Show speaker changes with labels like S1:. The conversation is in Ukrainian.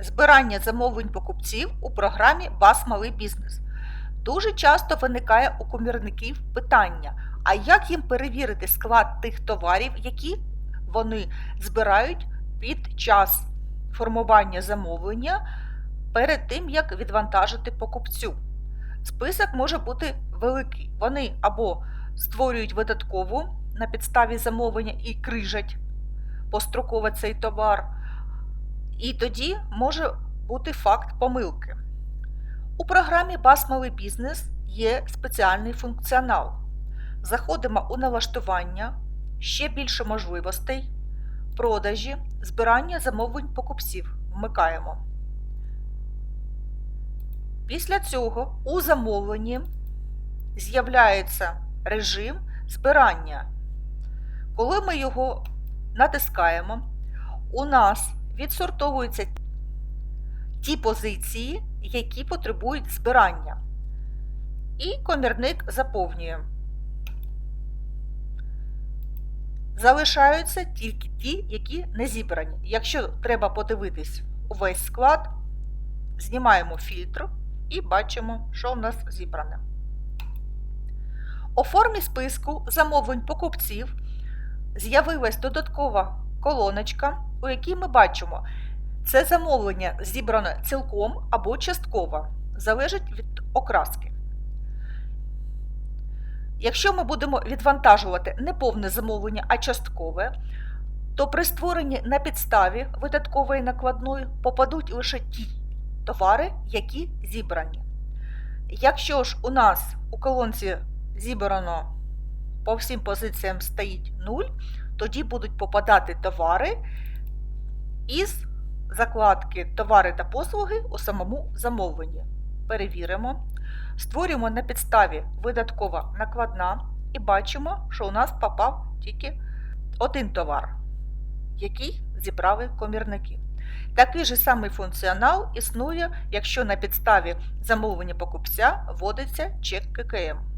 S1: Збирання замовлень покупців у програмі Вас малий бізнес. Дуже часто виникає у комірників питання, а як їм перевірити склад тих товарів, які вони збирають під час формування замовлення перед тим, як відвантажити покупцю. Список може бути великий. Вони або створюють видаткову на підставі замовлення і крижать построково цей товар, і тоді може бути факт помилки. У програмі Бас Малий бізнес є спеціальний функціонал. Заходимо у налаштування, ще більше можливостей, продажі, збирання замовлень покупців. Вмикаємо. Після цього у замовленні з'являється режим збирання. Коли ми його натискаємо, у нас відсортовуються ті позиції, які потребують збирання. І комірник заповнює. Залишаються тільки ті, які не зібрані. Якщо треба подивитись увесь склад, знімаємо фільтр і бачимо, що у нас зібране. У формі списку замовлень покупців з'явилась додаткова колоночка, у якій ми бачимо, це замовлення зібрано цілком або частково, залежить від окраски. Якщо ми будемо відвантажувати не повне замовлення, а часткове, то при створенні на підставі видаткової накладної попадуть лише ті товари, які зібрані. Якщо ж у нас у колонці зібрано по всім позиціям стоїть 0, тоді будуть попадати товари із закладки товари та послуги у самому замовленні. Перевіримо. Створюємо на підставі видаткова накладна і бачимо, що у нас попав тільки один товар, який зібрали комірники. Такий же самий функціонал існує, якщо на підставі замовлення покупця вводиться чек ККМ.